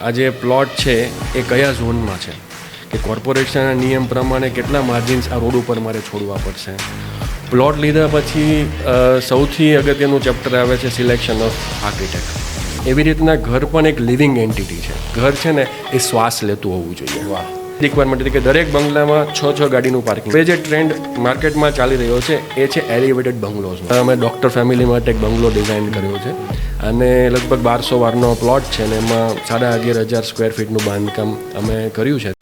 આ જે પ્લોટ છે, એ કયા ઝોનમાં છે? કે કોર્પોરેશનના નિયમ પ્રમાણે કેટલા માર્જિન્સ આ રોડ ઉપર મારે છોડવા પડશે? પ્લોટ લીધા પછી સૌથી અગત્યનું ચેપ્ટર આવે છે સિલેક્શન ઓફ આર્કિટેક્ટ એવી રીતના ઘર પણ એક લિવિંગ એન્ટિટી છે. ઘર છે ને, એ શ્વાસ લેતું હોવું જોઈએ. વાહ. રિક્વાયરમેન્ટ કે દરેક બંગલામાં છ છ ગાડીનું પાર્કિંગ હવે જે ટ્રેન્ડ માર્કેટમાં ચાલી રહ્યો છે, એ છે એલિવેટેડ બંગલોઝ અમે ડૉક્ટર ફેમિલી માટે એક બંગલો ડિઝાઇન કર્યો છે અને લગભગ બારસો વારનો પ્લોટ છે ને એમાં સાડા અગિયાર હજાર સ્ક્વેર ફીટનું બાંધકામ અમે કર્યું છે.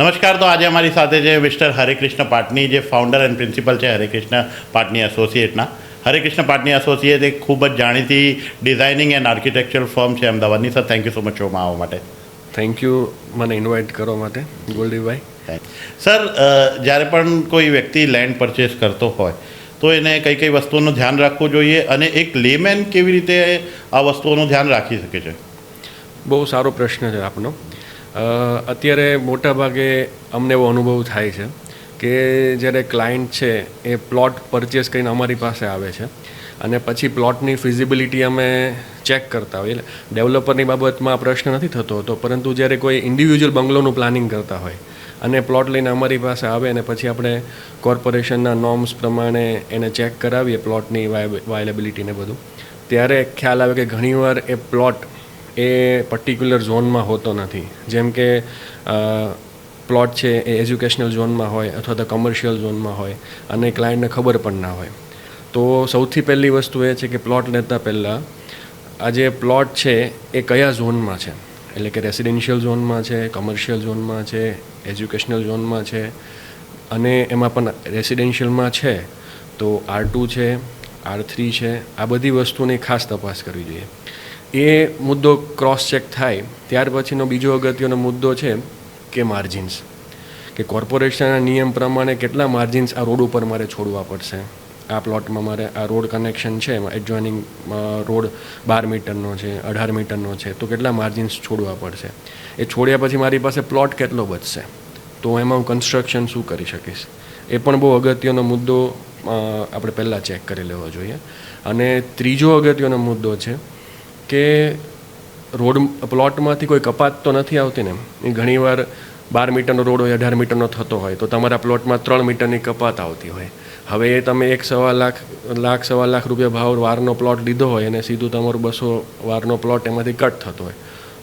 નમસ્કાર, તો આજે અમારી સાથે છે મિસ્ટર હરેકૃષ્ણ પાટની જે ફાઉન્ડર એન્ડ પ્રિન્સિપલ છે હરેકૃષ્ણ પાટની એસોસિએટના હરેકૃષ્ણ પાટની એસોસિએટ એક ખૂબ જ જાણીતી ડિઝાઇનિંગ એન્ડ આર્કિટેક્ચરલ ફર્મ છે અમદાવાદની. Sir thank you so much શોમાં આવવા માટે. થેન્ક યુ મને ઇન્વાઇટ કરવા માટે ગોલ્ડીભાઈ સર જ્યારે પણ કોઈ વ્યક્તિ લેન્ડ પરચેસ કરતો હોય તો એને કઈ કઈ વસ્તુઓનું ધ્યાન રાખવું જોઈએ અને એક લેમેન કેવી રીતે આ વસ્તુઓનું ધ્યાન રાખી શકે છે? બહુ સારો પ્રશ્ન છે આપનો. અત્યારે મોટાભાગે અમને એવો અનુભવ થાય છે. કે જ્યારે ક્લાયન્ટ છે, એ પ્લોટ પરચેસ કરીને અમારી પાસે આવે છે. અને પછી પ્લોટની ફિઝિબિલિટી અમે ચેક કરતા હોઈએ. ડેવલપરની બાબતમાં પ્રશ્ન નથી થતો હતો, પરંતુ જ્યારે કોઈ ઇન્ડિવિજ્યુઅલ બંગલોનું પ્લાનિંગ કરતા હોય અને પ્લોટ લઈને અમારી પાસે આવે અને પછી આપણે કોર્પોરેશનના નોર્મ્સ પ્રમાણે એને ચેક કરાવીએ પ્લોટની વાયલેબિલિટીને બધું, ત્યારે ખ્યાલ આવે કે ઘણીવાર એ પ્લોટ એ પર્ટિક્યુલર ઝોનમાં હોતો નથી. જેમ કે પ્લોટ છે એ એજ્યુકેશનલ ઝોનમાં હોય અથવા તો કમર્શિયલ ઝોનમાં હોય અને ક્લાયન્ટને ખબર પણ ના હોય. તો સૌથી પહેલી વસ્તુ એ છે કે પ્લોટ લેતા પહેલાં આ જે પ્લોટ છે એ કયા ઝોનમાં છે? એટલે કે રેસિડેન્શિયલ ઝોનમાં છે કમર્શિયલ ઝોનમાં છે એજ્યુકેશનલ ઝોનમાં છે અને એમાં પણ રેસિડેન્શિયલમાં છે તો આર ટુ છે આર થ્રી છે, આ બધી વસ્તુની ખાસ તપાસ કરવી જોઈએ. એ મુદ્દો ક્રોસ ચેક થાય, ત્યાર પછીનો બીજો અગત્યનો મુદ્દો છે કે માર્જિન્સ કે કોર્પોરેશનના નિયમ પ્રમાણે કેટલા માર્જિન્સ આ રોડ ઉપર મારે છોડવા પડશે? આ પ્લોટમાં મારે આ રોડ કનેક્શન છે, એમાં એડજોઇનિંગ રોડ બાર મીટરનો છે, અઢાર મીટરનો છે, તો કેટલા માર્જિન્સ છોડવા પડશે? એ છોડ્યા પછી મારી પાસે પ્લોટ કેટલો બચશે? તો એમાં હું કન્સ્ટ્રક્શન શું કરી શકીશ? એ પણ બહુ અગત્યનો મુદ્દો આપણે પહેલાં ચેક કરી લેવો જોઈએ. અને ત્રીજો અગત્યનો મુદ્દો છે કે રોડ પ્લોટમાંથી કોઈ કપાત તો નથી આવતી ને? એ ઘણીવાર બાર મીટરનો રોડ હોય, અઢાર મીટરનો થતો હોય, તો તમારા પ્લોટમાં ત્રણ મીટરની કપાત આવતી હોય. હવે એ તમે એક સવા લાખ લાખ, સવા લાખ રૂપિયા ભાવ વારનો પ્લોટ લીધો હોય અને સીધું તમારું બસો વારનો પ્લોટ એમાંથી કટ થતો હોય.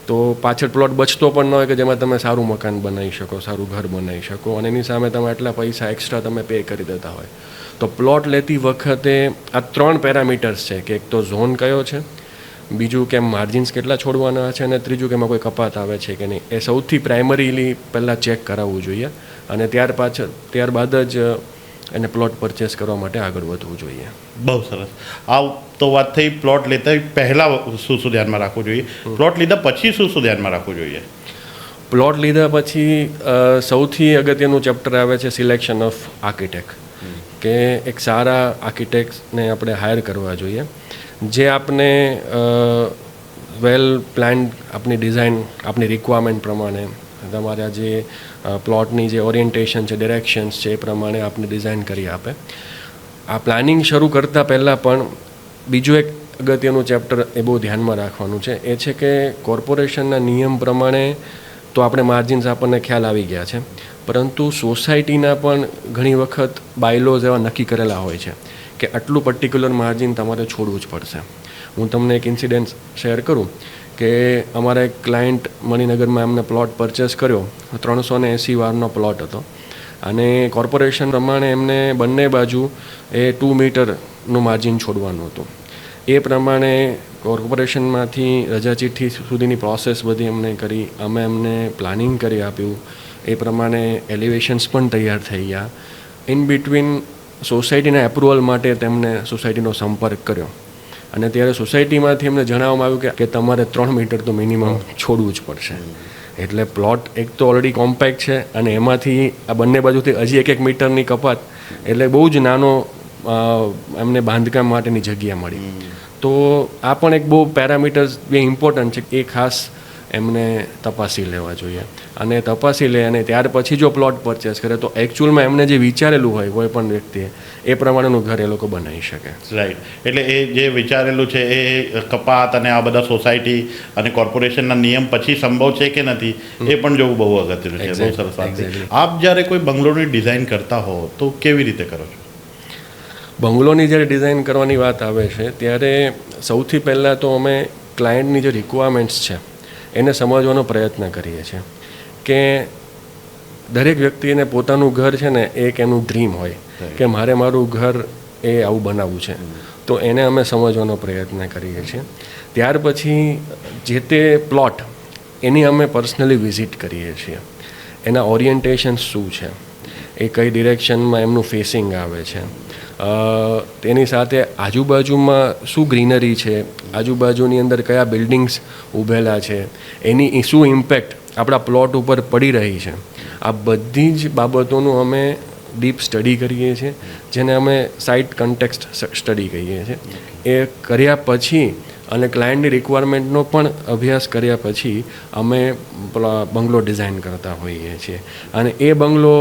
તો પાછળ પ્લોટ બચતો પણ ન હોય કે જેમાં તમે સારું મકાન બનાવી શકો, સારું ઘર બનાવી શકો, અને એની સામે તમે આટલા પૈસા એક્સ્ટ્રા તમે પે કરી દેતા હોય. તો પ્લોટ લેતી વખતે આ ત્રણ પેરામીટર્સ છે કે એક તો ઝોન કયો છે બીજું કે માર્જિન્સ કેટલા છોડવાના છે અને ત્રીજું કે એમાં કોઈ કપાત આવે છે કે નહીં એ સૌથી પ્રાઇમરીલી પહેલાં ચેક કરાવવું જોઈએ અને ત્યાર પાછળ ત્યારબાદ જ એને પ્લોટ પરચેસ કરવા માટે આગળ વધવું જોઈએ. બહુ સરસ. આ તો વાત થઈ પ્લોટ લેતા પહેલાં શું શું ધ્યાનમાં રાખવું જોઈએ? પ્લોટ લીધા પછી શું શું ધ્યાનમાં રાખવું જોઈએ? પ્લોટ લીધા પછી સૌથી અગત્યનું ચેપ્ટર આવે છે સિલેક્શન ઓફ આર્કિટેક્ટ કે એક સારા આર્કિટેક્ટને આપણે હાયર કરવા જોઈએ. જે આપને વેલ પ્લાન્ડ આપની ડિઝાઇન આપની રિક્વાયરમેન્ટ પ્રમાણે, તમારા જે પ્લોટની જે ઓરિએન્ટેશન છે ડિરેક્શન્સ છે, એ પ્રમાણે આપને ડિઝાઇન કરી આપે. આ પ્લાનિંગ શરૂ કરતાં પહેલાં પણ બીજું એક અગત્યનું ચેપ્ટર એ બહુ ધ્યાનમાં રાખવાનું છે. એ છે કે કોર્પોરેશનના નિયમ પ્રમાણે તો આપણે માર્જિન્સ આપણને ખ્યાલ આવી ગયા છે. પરંતુ સોસાયટીના પણ ઘણી વખત બાયલોઝ એવા નક્કી કરેલા હોય છે. કે આટલું પર્ટિક્યુલર માર્જિન તમારે છોડવું જ પડશે. હું તમને એક ઇન્સિડન્સ શેર કરું કે અમારા એક ક્લાયન્ટ મણિનગરમાં એમને પ્લોટ પરચેસ કર્યો. ત્રણસો ને એંસી વારનો પ્લોટ હતો. અને કોર્પોરેશન પ્રમાણે એમને બંને બાજુ એ ટુ મીટરનું માર્જિન છોડવાનું હતું. એ પ્રમાણે કોર્પોરેશનમાંથી રજા ચિઠ્ઠી સુધીની પ્રોસેસ બધી અમને કરી, અમે એમને પ્લાનિંગ કરી આપ્યું. એ પ્રમાણે એલિવેશન્સ પણ તૈયાર થઈ ગયા. ઇન બિટવીન સોસાયટીના એપ્રુવલ માટે તેમને સોસાયટીનો સંપર્ક કર્યો. અને ત્યારે સોસાયટીમાંથી એમને જણાવવામાં આવ્યું કે- તમારે ત્રણ મીટર તો મિનિમમ છોડવું જ પડશે. એટલે પ્લોટ એક તો ઓલરેડી કોમ્પેક્ટ છે અને એમાંથી આ બંને બાજુથી હજી એક એક મીટરની કપાત. એટલે બહુ જ નાનો એમને બાંધકામ માટેની જગ્યા મળી. તો આ પણ એક બહુ પેરામીટર્સ બે ઇમ્પોર્ટન્ટ છે એ ખાસ એમને તપાસી લેવા જોઈએ. અને તપાસી લે અને ત્યાર પછી જો પ્લોટ પરચેસ કરે તો એકચ્યુઅલમાં એમને જે વિચારેલું હોય કોઈ પણ વ્યક્તિએ એ પ્રમાણેનું ઘર એ લોકો બનાવી શકે. રાઈટ એટલે એ જે વિચારેલું છે એ કપાત અને આ બધા સોસાયટી અને કોર્પોરેશનના નિયમ પછી સંભવ છે કે નથી એ પણ જોવું બહુ અગત્યનું છે બહુ સરસ વાત છે. આપ જ્યારે કોઈ બંગલોની ડિઝાઇન કરતા હો તો કેવી રીતે કરો છો? બંગલોની જ્યારે ડિઝાઇન કરવાની વાત આવે છે ત્યારે સૌથી પહેલાં તો અમે ક્લાયન્ટની જે રિક્વાયરમેન્ટ્સ છે એને સમજવાનો પ્રયત્ન કરીએ છીએ. કે દરેક વ્યક્તિને પોતાનું ઘર છે ને એક એનું ડ્રીમ હોય કે મારે મારું ઘર એ આવું બનાવવું છે. તો એને અમે સમજવાનો પ્રયત્ન કરીએ છીએ. ત્યાર પછી જે તે પ્લોટ એની અમે પર્સનલી વિઝિટ કરીએ છીએ. એના ઓરિએન્ટેશન શું છે? એ કઈ ડિરેક્શનમાં એમનું ફેસિંગ આવે છે? તેની સાથે આજુબાજુમાં શું ગ્રીનરી છે? આજુબાજુની અંદર કયા બિલ્ડિંગ્સ ઊભેલા છે? એની શું ઇમ્પેક્ટ આપણા પ્લોટ ઉપર પડી રહી છે. આ બધી જ બાબતોનું અમે ડીપ સ્ટડી કરીએ છીએ, જેને અમે સાઇટ કન્ટેક્સ્ટ સ્ટડી કહીએ છીએ. એ કર્યા પછી અને ક્લાયન્ટની રિક્વાયરમેન્ટનો પણ અભ્યાસ કર્યા પછી અમે બંગલો ડિઝાઇન કરતા હોઈએ છીએ. અને એ બંગલો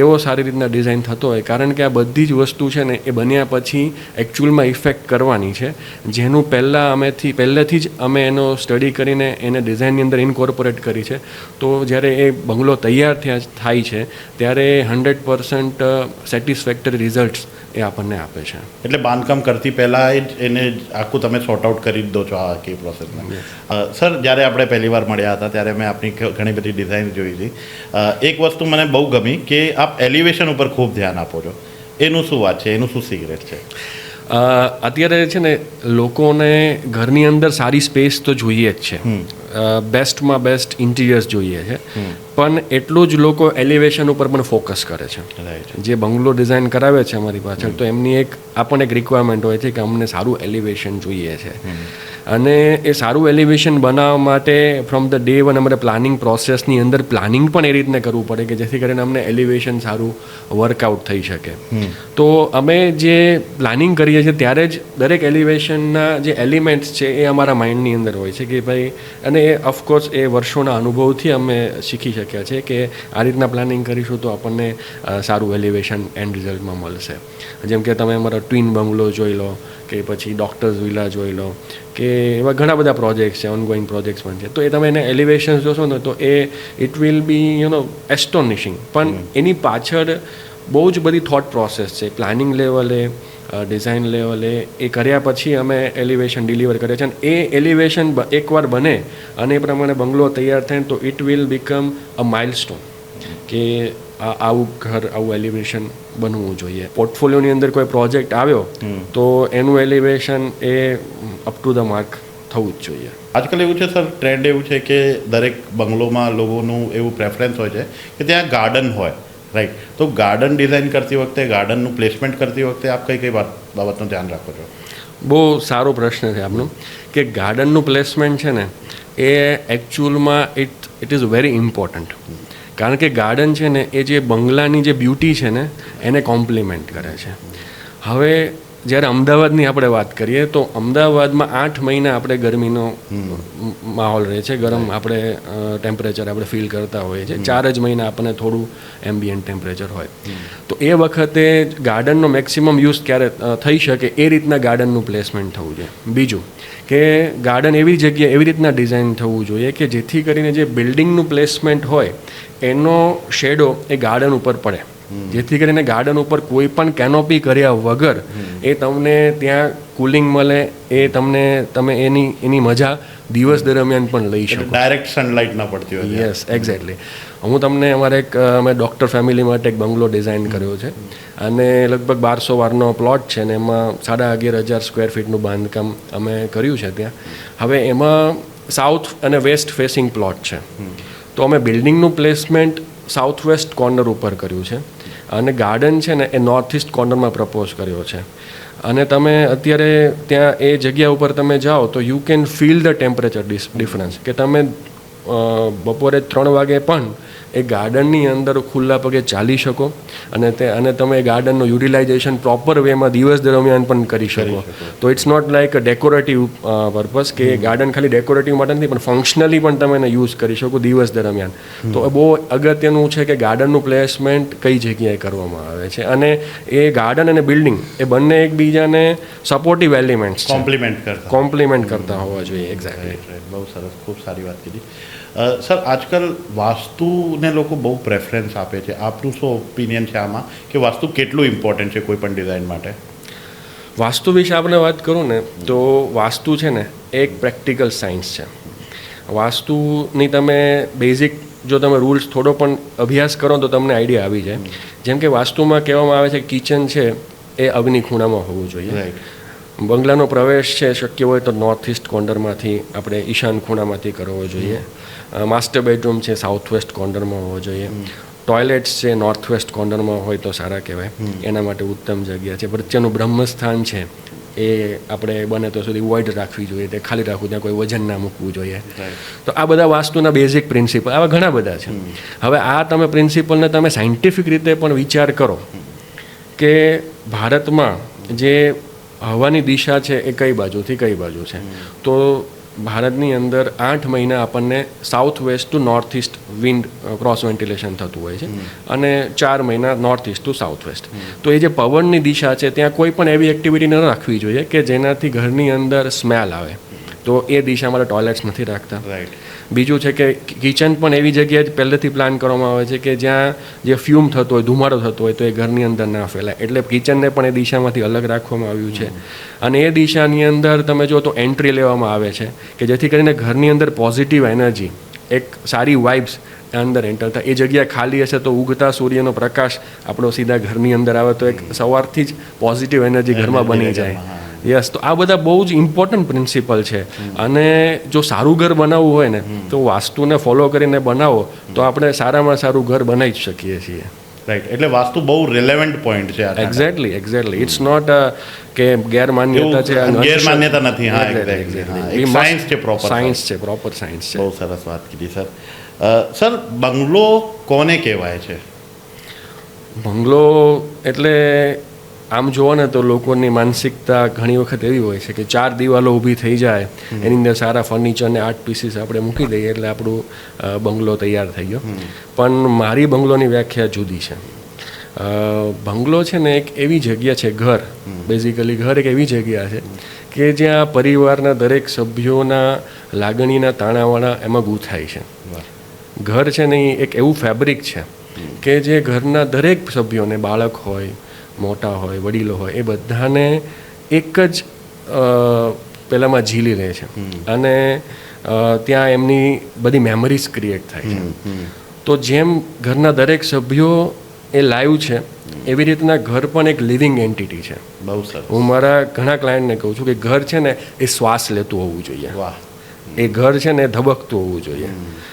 એવો સારી રીતના ડિઝાઇન થતો હોય, કારણ કે આ બધી જ વસ્તુ છે ને એ બન્યા પછી એકચ્યુઅલમાં ઇફેક્ટ કરવાની છે. જેનું પહેલાં અમેથી પહેલેથી જ અમે એનો સ્ટડી કરીને એને ડિઝાઇનની અંદર ઇન્કોર્પોરેટ કરી છે. તો જ્યારે એ બંગલો તૈયાર થયા, થાય છે, ત્યારે હંડ્રેડ પર્સન્ટ સેટિસ્ફેક્ટરી રિઝલ્ટ્સ એ આપણને આપે છે. એટલે બાંધકામ કરતી પહેલાં જ એને આખું તમે સોર્ટ આઉટ કરી દો છો આ આખી પ્રોસેસને સર જ્યારે આપણે પહેલી વાર મળ્યા હતા ત્યારે મેં આપની ઘણી બધી ડિઝાઇન જોઈ હતી. એક વસ્તુ મને બહુ ગમી કે આપ એલિવેશન ઉપર ખૂબ ધ્યાન આપો છો. એનું શું વાત છે? એનું શું સિક્રેટ છે? અત્યારે છે ને લોકોને ઘરની અંદર સારી સ્પેસ તો જોઈએ જ છે. બેસ્ટમાં બેસ્ટ ઇન્ટિરિયર્સ જોઈએ છે. પણ એટલું જ લોકો એલિવેશન ઉપર પણ ફોકસ કરે છે. જે બંગલો ડિઝાઇન કરાવે છે અમારી પાછળ તો એમની એક આપણને એક રિક્વાયરમેન્ટ હોય છે કે અમને સારું એલિવેશન જોઈએ છે. અને એ સારું એલિવેશન બનાવવા માટે ફ્રોમ ધ ડે વન અમારે પ્લાનિંગ પ્રોસેસની અંદર પ્લાનિંગ પણ એ રીતને કરવું પડે કે જેથી કરીને અમને એલિવેશન સારું વર્કઆઉટ થઈ શકે. તો અમે જે પ્લાનિંગ કરીએ છીએ ત્યારે જ દરેક એલિવેશનના જે એલિમેન્ટ્સ છે એ અમારા માઇન્ડની અંદર હોય છે કે ભાઈ અને એ ઓફકોર્સ એ વર્ષોના અનુભવથી અમે શીખી શક્યા છે કે આ રીતના પ્લાનિંગ કરીશું તો આપણને સારું એલિવેશન એન્ડ રિઝલ્ટમાં મળશે. જેમ કે તમે અમારા ટ્વિન બંગલો જોઈ લો કે પછી ડૉક્ટર્સ વિલા જોઈ લો કે એવા ઘણા બધા પ્રોજેક્ટ્સ છે ઓનગોઈંગ પ્રોજેક્ટ્સ પણ છે. તો એ તમે એને એલિવેશન્સ જોશો ને તો એ it will be you know astonishing પણ એની પાછળ બહુ જ બધી થોટ પ્રોસેસ છે. પ્લાનિંગ લેવલે ડિઝાઇન લેવલે એ કર્યા પછી અમે એલિવેશન ડિલિવર કરીએ છીએ અને એ એલિવેશન એકવાર બને અને એ પ્રમાણે બંગલો તૈયાર થાય ને તો it will become a milestone કે આવું ઘર આવું એલિવેશન બનવું જોઈએ. પોર્ટફોલિયોની અંદર કોઈ પ્રોજેક્ટ આવ્યો તો એનું એલિવેશન એ અપ ટુ ધ માર્ક થવું જ જોઈએ. આજકાલ એવું છે સર ટ્રેન્ડ એવું છે કે દરેક બંગલોમાં લોકોનું એવું પ્રેફરન્સ હોય છે કે ત્યાં ગાર્ડન હોય રાઈટ તો ગાર્ડન ડિઝાઇન કરતી વખતે ગાર્ડનનું પ્લેસમેન્ટ કરતી વખતે આપ કઈ કઈ બાબતનું ધ્યાન રાખો છો? બહુ સારો પ્રશ્ન છે આપનો કે ગાર્ડનનું પ્લેસમેન્ટ છે ને એ એકચ્યુઅલમાં it it is very important કારણ કે ગાર્ડન છે ને એ જે બંગલાની જે બ્યુટી છે ને એને કોમ્પ્લિમેન્ટ કરે છે. હવે જ્યારે અમદાવાદની આપણે વાત કરીએ તો અમદાવાદમાં આઠ મહિના આપણે ગરમીનો માહોલ રહે છે. ગરમ આપણે ટેમ્પરેચર આપણે ફીલ કરતા હોઈએ છીએ. ચાર જ મહિના આપણને થોડું એમ્બિયન્ટ ટેમ્પરેચર હોય. તો એ વખતે ગાર્ડનનો મેક્સિમમ યુઝ ક્યારે થઈ શકે એ રીતના ગાર્ડનનું પ્લેસમેન્ટ થવું જોઈએ. બીજું કે ગાર્ડન એવી જગ્યાએ એવી રીતના ડિઝાઇન થવું જોઈએ કે જેથી કરીને જે બિલ્ડિંગનું પ્લેસમેન્ટ હોય એનો શેડો એ ગાર્ડન ઉપર પડે. જેથી કરીને ગાર્ડન ઉપર કોઈ પણ કેનોપી કર્યા વગર એ તમને ત્યાં કુલિંગ મળે એ તમને તમે એની એની મજા દિવસ દરમિયાન પણ લઈ શકો. ડાયરેક્ટ સનલાઇટ ના પડતી હોય યસ એક્ઝેક્ટલી હું તમને અમારે એક અમે ડૉક્ટર ફેમિલી માટે એક બંગલો ડિઝાઇન કર્યો છે. અને લગભગ બારસો વારનો પ્લોટ છે ને એમાં સાડા અગિયાર હજાર સ્ક્વેર ફીટનું બાંધકામ અમે કર્યું છે ત્યાં. હવે એમાં સાઉથ અને વેસ્ટ ફેસિંગ પ્લોટ છે. તો અમે બિલ્ડિંગનું પ્લેસમેન્ટ સાઉથ વેસ્ટ કોર્નર ઉપર કર્યું છે. અને ગાર્ડન છે ને, એ નોર્થ ઇસ્ટ કોર્નરમાં પ્રપોઝ કર્યો છે. અને તમે અત્યારે ત્યાં એ જગ્યા ઉપર તમે જાઓ તો you can feel the temperature difference કે તમે બપોરે ત્રણ વાગે પણ એ ગાર્ડનની અંદર ખુલ્લા પગે ચાલી શકો અને તે અને તમે ગાર્ડનનું યુટિલાઇઝેશન પ્રોપર વેમાં દિવસ દરમિયાન પણ કરી શકો. તો it's not like a decorative purpose કે ગાર્ડન ખાલી ડેકોરેટિવ માટે નથી પણ ફંક્શનલી પણ તમે એને યુઝ કરી શકો દિવસ દરમિયાન. તો બહુ અગત્યનું છે કે ગાર્ડનનું પ્લેસમેન્ટ કઈ જગ્યાએ કરવામાં આવે છે અને એ ગાર્ડન અને બિલ્ડિંગ એ બંને એકબીજાને સપોર્ટિવ એલિમેન્ટ્સ કોમ્પ્લિમેન્ટ કરતા. કોમ્પ્લિમેન્ટ કરતા હોવા જોઈએ એક્ઝેક્ટલી બહુ સરસ ખૂબ સારી વાત કીધી. સર આજકાલ વાસ્તુને લોકો બહુ પ્રેફરન્સ આપે છે. આપનું શું ઓપિનિયન છે આમાં? કે વાસ્તુ કેટલું ઇમ્પોર્ટન્ટ છે કોઈ પણ ડિઝાઇન માટે? વાસ્તુ વિશે આપણે વાત કરું ને તો વાસ્તુ છે ને એ એક પ્રેક્ટિકલ સાયન્સ છે. વાસ્તુની તમે બેઝિક જો તમે રૂલ્સ થોડો પણ અભ્યાસ કરો તો તમને આઈડિયા આવી જાય. જેમ કે વાસ્તુમાં કહેવામાં આવે છે કિચન છે એ અગ્નિ ખૂણામાં હોવું જોઈએ. રાઈટ બંગલાનો પ્રવેશ છે શક્ય હોય તો નોર્થ ઇસ્ટ કોર્નરમાંથી આપણે ઈશાન ખૂણામાંથી કરવો જોઈએ. માસ્ટર બેડરૂમ છે સાઉથ વેસ્ટ કોર્નરમાં હોવો જોઈએ. ટોયલેટ્સ છે નોર્થ વેસ્ટ કોર્નરમાં હોય તો સારા કહેવાય. એના માટે ઉત્તમ જગ્યા છે. વચ્ચેનું બ્રહ્મસ્થાન છે એ આપણે બને તો સુધી વોઇડ રાખવી જોઈએ. તે ખાલી રાખવું ત્યાં કોઈ વજન ના મૂકવું જોઈએ. તો આ બધા વાસ્તુના બેઝિક પ્રિન્સિપલ આવા ઘણા બધા છે. હવે આ તમે પ્રિન્સિપલને તમે સાયન્ટિફિક રીતે પણ વિચાર કરો કે ભારતમાં જે હવાની દિશા છે એ કઈ બાજુથી કઈ બાજુ છે? તો ભારતની અંદર આઠ મહિના આપણને south west to north east wind cross ventilation થતું હોય છે. અને ચાર મહિના north east to south west તો એ જે પવનની દિશા છે ત્યાં કોઈ પણ એવી એક્ટિવિટી ન રાખવી જોઈએ કે જેનાથી ઘરની અંદર સ્મેલ આવે. તો એ દિશામાં ટોયલેટ્સ નથી રાખતા. રાઈટ બીજું છે કે કિચન પણ એવી જગ્યાએ જ પહેલેથી પ્લાન કરવામાં આવે છે કે જ્યાં જે ફ્યુમ થતો હોય ધુમાડો થતો હોય તો એ ઘરની અંદર ના ફેલાય. એટલે કિચનને પણ એ દિશામાંથી અલગ રાખવામાં આવ્યું છે. અને એ દિશાની અંદર તમે જો તો એન્ટ્રી લેવામાં આવે છે કે જેથી કરીને ઘરની અંદર પોઝિટિવ એનર્જી એક સારી વાઇબ્સ અંદર એન્ટર થાય. એ જગ્યા ખાલી હશે તો ઉગતા સૂર્યનો પ્રકાશ આપણો સીધા ઘરની અંદર આવે તો એક સવારથી જ પોઝિટિવ એનર્જી ઘરમાં બની જાય. યસ તો આ બધા બહુ જ ઇમ્પોર્ટન્ટ પ્રિન્સિપલ છે. અને જો સારું ઘર બનાવવું હોય ને તો વાસ્તુને ફોલો કરીને બનાવો તો આપણે સારામાં સારું ઘર બનાવી જ શકીએ છીએ. રાઈટ એટલે વાસ્તુ બહુ રિલેવન્ટ પોઈન્ટ છે એક્ઝેક્ટલી એક્ઝેક્ટલી ઇટ્સ નોટ કે ગેરમાન્યતા છે ગેરમાન્યતા નથી, હા, એક્ઝેક્ટલી સાયન્સ છે, પ્રોપર સાયન્સ છે પ્રોપર સાયન્સ છે. બહુ સરસ વાત કીધી સર. સર બંગલો કોને કહેવાય છે? બંગલો એટલે આમ જુઓ ને તો લોકોની માનસિકતા ઘણી વખત એવી હોય છે કે ચાર દિવાલો ઊભી થઈ જાય એની અંદર સારા ફર્નિચર ને આર્ટ પીસીસ આપણે મૂકી દઈએ એટલે આપણું બંગલો તૈયાર થઈ ગયો. પણ મારી બંગલોની વ્યાખ્યા જુદી છે. બંગલો છે ને એક એવી જગ્યા છે ઘર. બેઝિકલી ઘર એક એવી જગ્યા છે કે જ્યાં પરિવારના દરેક સભ્યોના લાગણીના તાણાવાળા એમાં ગૂંથાય છે. ઘર છે ને એક એવું ફેબ્રિક છે કે જે ઘરના દરેક સભ્યોને બાળક હોય મોટા હોય વડીલો હોય એ બધાને એક જ અ, પેલામાં ઝીલી રહે છે. અને ત્યાં એમની બધી મેમરીઝ ક્રિએટ થાય છે. તો જેમ ઘરના દરેક સભ્યો એ લાઈવ છે એવી રીતના ઘર પણ એક લિવિંગ એન્ટિટી છે. બહુ સર હું મારા ઘણા ક્લાયન્ટને કહું છું કે ઘર છે ને એ શ્વાસ લેતું હોવું જોઈએ. વાહ. એ ઘર છે ને એ ધબકતું હોવું જોઈએ.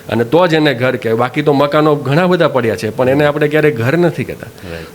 અને તો જ એને ઘર કહેવાય. બાકી તો મકાનો ઘણા બધા પડ્યા છે પણ એને આપણે ક્યારેય ઘર નથી કહેતા.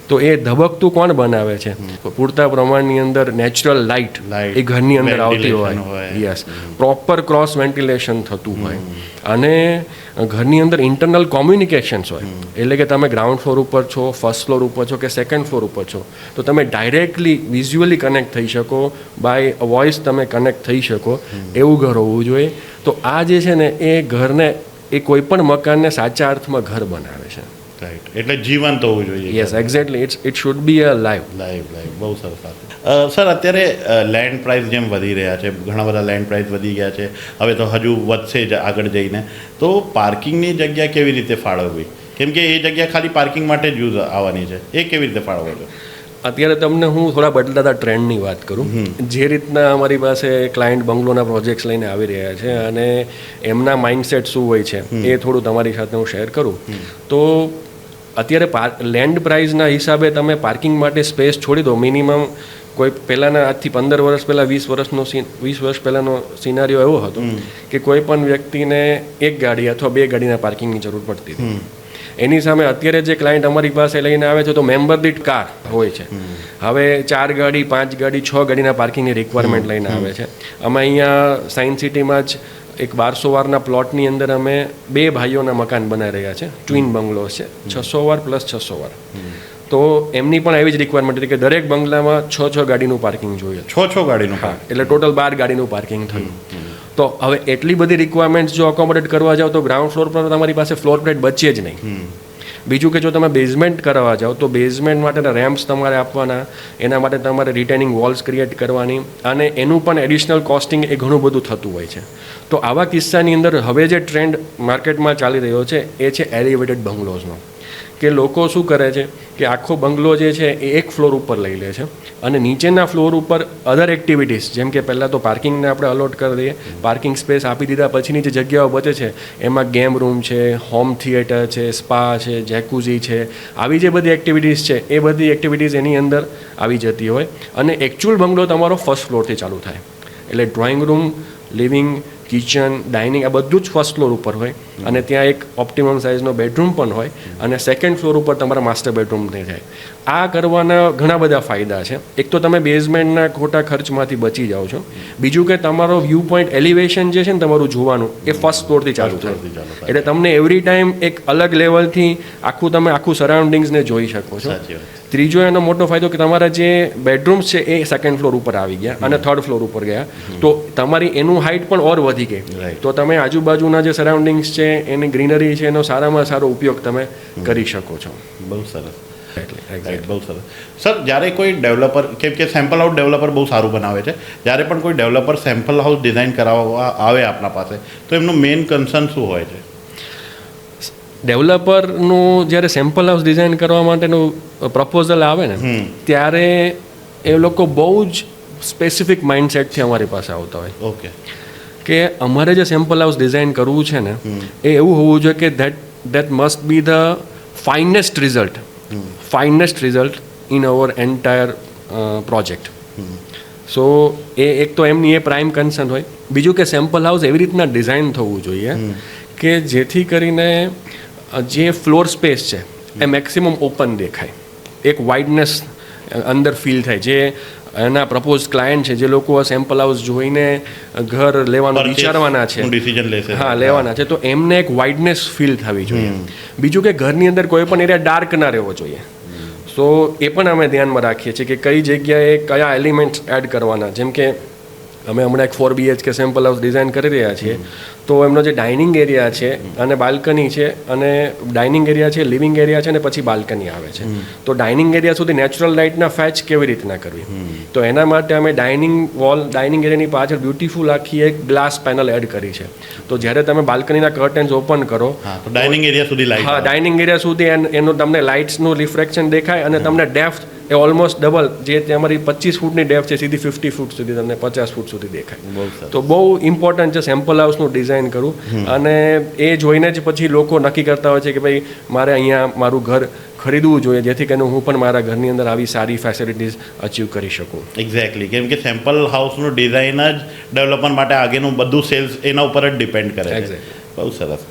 તો એ ધબકતું કોણ બનાવે છે? પૂરતા પ્રમાણની અંદર નેચરલ લાઇટ એ ઘરની અંદર આવતી હોય. હોય. યસ પ્રોપર ક્રોસ વેન્ટિલેશન થતું હોય. અને ઘરની અંદર ઇન્ટરનલ કોમ્યુનિકેશન્સ હોય. એટલે કે તમે ગ્રાઉન્ડ ફ્લોર ઉપર છો ફર્સ્ટ ફ્લોર ઉપર છો કે સેકન્ડ ફ્લોર ઉપર છો તો તમે ડાયરેક્ટલી વિઝ્યુઅલી કનેક્ટ થઈ શકો બાય વોઇસ તમે કનેક્ટ થઈ શકો એવું ઘર હોવું જોઈએ. તો આ જે છે ને એ ઘરને એ કોઈ પણ મકાનને સાચા અર્થમાં ઘર બનાવે છે. રાઈટ એટલે જીવંત હોવું જોઈએ. Yes exactly it's it should be a live live live બહુ સરસ સર અત્યારે લેન્ડ પ્રાઇસ જેમ વધી રહ્યા છે ઘણા બધા લેન્ડ પ્રાઇસ વધી ગયા છે. હવે તો હજુ વધશે જ આગળ જઈને. તો પાર્કિંગની જગ્યા કેવી રીતે ફાળવવી? કેમ કે એ જગ્યા ખાલી પાર્કિંગ માટે જ યુઝ આવવાની છે. એ કેવી રીતે ફાળવો છો? અત્યારે તમને હું થોડા બદલાતા ટ્રેન્ડની વાત કરું. જે રીતના અમારી પાસે ક્લાયન્ટ બંગલોના પ્રોજેક્ટ્સ લઈને આવી રહ્યા છે અને એમના માઇન્ડસેટ શું હોય છે એ થોડું તમારી સાથે હું શેર કરું. તો અત્યારે લેન્ડ પ્રાઇઝના હિસાબે તમે પાર્કિંગ માટે સ્પેસ છોડી દો. મિનિમમ કોઈ પહેલાંના આજથી પંદર વર્ષ પહેલાં વીસ વર્ષનો વીસ વર્ષ પહેલાંનો સિનારીઓ એવો હતો કે કોઈ પણ વ્યક્તિને એક ગાડી અથવા બે ગાડીના પાર્કિંગની જરૂર પડતી હતી. એની સામે અત્યારે જે ક્લાયન્ટ અમારી પાસે લઈને આવે છે તો મેમ્બર દીઠ કાર હોય છે. હવે ચાર ગાડી પાંચ ગાડી છ ગાડીના પાર્કિંગની રિક્વાયરમેન્ટ લઈને આવે છે. અમે અહીંયા સાયન્સ સિટીમાં જ એક બારસો વારના પ્લોટની અંદર અમે બે ભાઈઓના મકાન બનાવી રહ્યા છે. ટ્વિન બંગલોઝ છે. છસો વાર પ્લસ છસો વાર. તો એમની પણ એવી જ રિક્વાયરમેન્ટ હતી કે દરેક બંગલામાં છ છ ગાડીનું પાર્કિંગ જોઈએ. છ છ ગાડીનું હા એટલે ટોટલ બાર ગાડીનું પાર્કિંગ થયું. તો હવે એટલી બધી રિક્વાયરમેન્ટ્સ જો અકોમોડેટ કરવા જાઓ તો ગ્રાઉન્ડ ફ્લોર પર તમારી પાસે ફ્લોર પ્લેટ બચે જ નહીં. બીજું કે જો તમે બેઝમેન્ટ કરવા જાઓ તો બેઝમેન્ટ માટેના રેમ્પ્સ તમારે આપવાના એના માટે તમારે રિટેનિંગ વોલ્સ ક્રિએટ કરવાની અને એનું પણ એડિશનલ કોસ્ટિંગ એ ઘણું બધું થતું હોય છે. તો આવા કિસ્સાની અંદર હવે જે ટ્રેન્ડ માર્કેટમાં ચાલી રહ્યો છે એ છે એલિવેટેડ બંગલોઝનો. કે લોકો શું કરે છે કે આખો બંગલો જે છે એ એક ફ્લોર ઉપર લઈ લે છે અને નીચેના ફ્લોર ઉપર અધર એક્ટિવિટીઝ જેમ કે પહેલાં તો પાર્કિંગને આપણે અલોટ કરી દઈએ પાર્કિંગ સ્પેસ આપી દીધા, પછીની જે જગ્યાઓ બચે છે, એમાં ગેમ રૂમ છે હોમ થિયેટર છે સ્પા છે જેકુઝી છે, આવી જે બધી એક્ટિવિટીઝ છે, એ બધી એક્ટિવિટીઝ એની અંદર આવી જતી હોય અને એકચ્યુઅલ બંગલો તમારો ફર્સ્ટ ફ્લોરથી ચાલુ થાય. એટલે drawing room living kitchen dining આ બધું જ ફર્સ્ટ ફ્લોર ઉપર હોય. અને ત્યાં એક ઓપ્ટિમમ સાઇઝનો બેડરૂમ પણ હોય અને સેકન્ડ ફ્લોર ઉપર તમારા માસ્ટર બેડરૂમ થઈ જાય. આ કરવાના ઘણા બધા ફાયદા છે. એક તો તમે બેઝમેન્ટના ખોટા ખર્ચમાંથી બચી જાઓ છો. બીજું કે તમારો વ્યૂ પોઈન્ટ એલિવેશન જે છે ને તમારું જોવાનું એ ફર્સ્ટ ફ્લોરથી ચાલુ થાય. એટલે તમને એવરી ટાઈમ એક અલગ લેવલથી આખું તમે આખું સરાઉન્ડિંગ્સને જોઈ શકો છો. ત્રીજો એનો મોટો ફાયદો કે તમારા જે બેડરૂમ્સ છે એ સેકન્ડ ફ્લોર ઉપર આવી ગયા અને થર્ડ ફ્લોર ઉપર ગયા. તો તમારી એનું હાઇટ પણ ઓર વધી ગઈ. તો તમે આજુબાજુના જે સરાઉન્ડિંગ્સ છે એની ગ્રીનરી છે એનો સારામાં સારો ઉપયોગ તમે કરી શકો છો. બહુ સરસ. બહુ સરસ. સર જ્યારે કોઈ ડેવલપર કેમ કે સેમ્પલ હાઉસ ડેવલપર બહુ સારું બનાવે છે જ્યારે પણ કોઈ ડેવલપર સેમ્પલ હાઉસ ડિઝાઇન કરાવવા આવે આપણા પાસે તો એમનું મેઇન કન્સર્ન શું હોય છે? ડેવલપરનું જ્યારે સેમ્પલ હાઉસ ડિઝાઇન કરવા માટેનું પ્રપોઝલ આવે ને ત્યારે એ લોકો બહુ જ સ્પેસિફિક માઇન્ડસેટથી અમારી પાસે આવતા હોય. ઓકે કે અમારે જે સેમ્પલ હાઉસ ડિઝાઇન કરવું છે ને એ એવું હોવું જોઈએ કે that that must be the finest result finest result in our entire project so એ એક તો એમની એ પ્રાઇમ કન્સર્ન હોય. બીજું કે સેમ્પલ હાઉસ એવી રીતના ડિઝાઇન થવું જોઈએ કે જેથી કરીને જે ફ્લોર સ્પેસ છે એ મેક્સિમમ ઓપન દેખાય. એક વાઇડનેસ અંદર ફીલ થાય. જે એના પ્રપોઝ ક્લાયન્ટ છે જે લોકો સેમ્પલ હાઉસ જોઈને ઘર લેવાનું વિચારવાના છે. ડિસિઝન લેશે. હા લેવાના છે. તો એમને એક વાઇડનેસ ફીલ થવી જોઈએ. બીજું કે ઘરની અંદર કોઈ પણ એરિયા ડાર્ક ના રહેવો જોઈએ. સો એ પણ અમે ધ્યાનમાં રાખીએ છીએ કે કઈ જગ્યાએ કયા એલિમેન્ટ્સ એડ કરવાના. જેમ કે અમે હમણાં એક four BHK sample house design કરી રહ્યા છીએ. તો એમનો જે ડાઇનિંગ એરિયા છે અને બાલ્કની છે અને ડાઇનિંગ એરિયા છે લિવિંગ એરિયા છે અને પછી બાલ્કની આવે છે. તો ડાઇનિંગ એરિયા સુધી નેચરલ લાઇટના ફેચ કેવી રીતના કરવી? તો એના માટે અમે ડાઇનિંગ વોલ ડાઇનિંગ એરિયાની પાછળ બ્યુટીફુલ આખી એક ગ્લાસ પેનલ એડ કરી છે. તો જ્યારે તમે બાલ્કનીના કર્ટન્સ ઓપન કરો ડાઇનિંગ એરિયા સુધી હા ડાઇનિંગ એરિયા સુધી એનું તમને લાઇટ્સનું રિફ્રેક્શન દેખાય અને તમને ડેપ્થ એ ઓલમોસ્ટ ડબલ જે અમારી પચીસ ફૂટની ડેપ્થ છે સીધી ફિફ્ટી ફૂટ સુધી તમને પચાસ ફૂટ સુધી દેખાય. તો બહુ ઇમ્પોર્ટન્ટ છે સેમ્પલ હાઉસનું ડિઝાઇન કરવું. અને એ જોઈને જ પછી લોકો નક્કી કરતા હોય છે કે ભાઈ મારે અહીંયા મારું ઘર ખરીદવું જોઈએ જેથી કરીને હું પણ મારા ઘરની અંદર આવી સારી ફેસિલિટીઝ અચીવ કરી શકું. એક્ઝેક્ટલી કેમ કે સેમ્પલ હાઉસનું ડિઝાઇન જ ડેવલપમેન્ટ માટે આગળનું બધું સેલ્સ એના ઉપર જ ડિપેન્ડ કરે છે. બહુ સરસ.